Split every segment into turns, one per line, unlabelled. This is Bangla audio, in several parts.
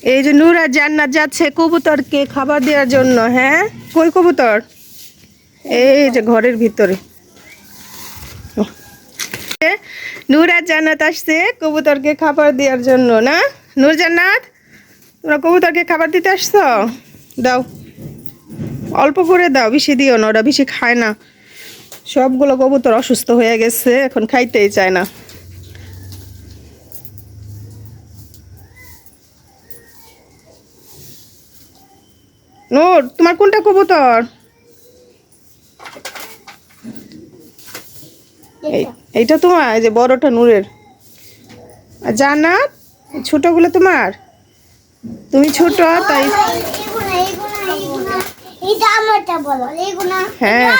এই যে নূর আর জান্নাত যাচ্ছে কবুতরকে খাবার দেওয়ার জন্য হ্যাঁ? কই কবুতর? এই যে ঘরের ভিতরে। নূর আর জান্নাত আসছে কবুতরকে খাবার দেওয়ার জন্য, না? নূর জান্নাত, তোমরা কবুতরকে খাবার দিতে আসছো? দাও। অল্প করে দাও, বেশি দিও না, ওরা বেশি খায় না। সবগুলো কবুতর অসুস্থ হয়ে গেছে, এখন খাইতেই চায় না। নূর তোমার কোনটা কবুতর? এই- এইটা তোমার, এই যে বড়টা নূরের। আর জান্নাত ছোটগুলো তোমার? তুমি ছোট, তাই হ্যাঁ।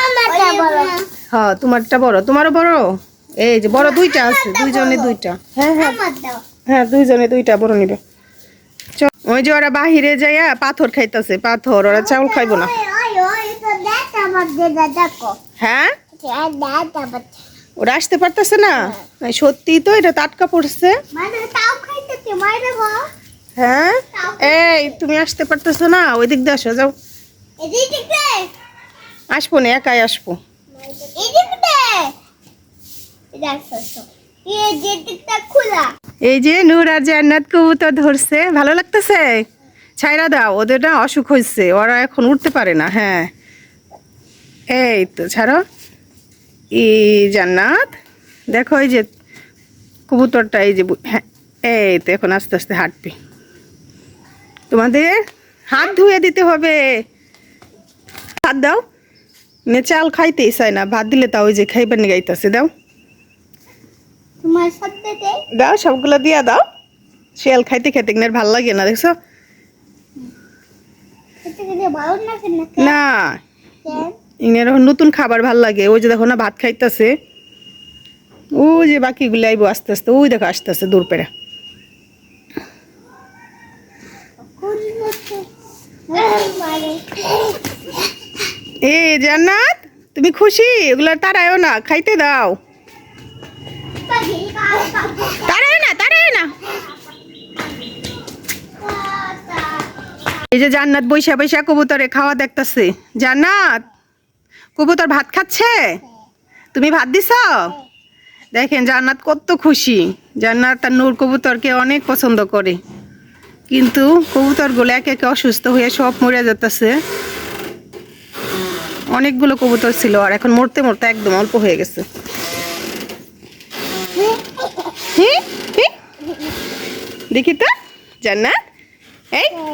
হ্যাঁ তোমারটা বড়। তোমারও বড়? এই যে বড় দুইটা আছে, দুইজনে দুইটা। হ্যাঁ হ্যাঁ। হ্যাঁ দুইজনে দুইটা, বড় নিবে। ওই যে ওরা বাহিরে যাইয়া পাথর খাইতেছে পাথর ওরা চাউল খাইবো না। হ্যাঁ। ওরা আসতে পারতেছে না? এই সত্যি তো এটা টাটকা পড়ছে।
মানে।
হ্যাঁ? এই তুমি আসতে পারতেছো না? ওই দিক দিয়ে আসো যাও। আসব না একাই আসব।
খোলা।
এই যে নূর আর জান্নাত কবুতর ধরছে, ভালো লাগতেছে? ছাইরা দাও, ওদের না অসুখ হয়েছে ওরা এখন উঠতে পারে না হ্যাঁ। এই তো, ছাড়ো। এই জান্নাত, দেখো এই যে কবুতরটা, এই যে হ্যাঁ এই তো এখন আস্তে আস্তে হাঁটবে। তোমাদের হাত ধুয়ে দিতে হবে। ভাত দাও। নে চাল খাইতেই চায় না, ভাত দিলে তাও ওই যে খাইবার নিয়ে গাইতেছে দাও।
তোমার।
দাও সবগুলো দিয়া দাও। শিয়াল খাইতে খেতে কিনার ভালো লাগে না দেখছ?
না
ইনার নতুন খাবার ভালো লাগে। ওই যে দেখো না ভাত খাইতেছে। ও যে বাকিগুলো আইবো আস্তে আস্তে। ওই দেখো আসতেছে দূর পেরে। এ জান্নাত তুমি খুশি? ওগুলো তারায়ও না খাইতে দাও। এই যে জান্নাত বৈশা বৈশা কবুতরে খাওয়া দেখতেছে। জান্নাত, কবুতর ভাত খাচ্ছে? তুমি ভাত দিছ? দেখেন জান্নাত কত খুশি। জান্নাত তার নূর কবুতরকে অনেক পছন্দ করে। কিন্তু কবুতরগুলো একে একে অসুস্থ হয়ে সব মরে যেতেছে অনেকগুলো কবুতর ছিল আর এখন মরতে মরতে একদম অল্প হয়ে গেছে। দেখি তো, জান্নাত?
哎。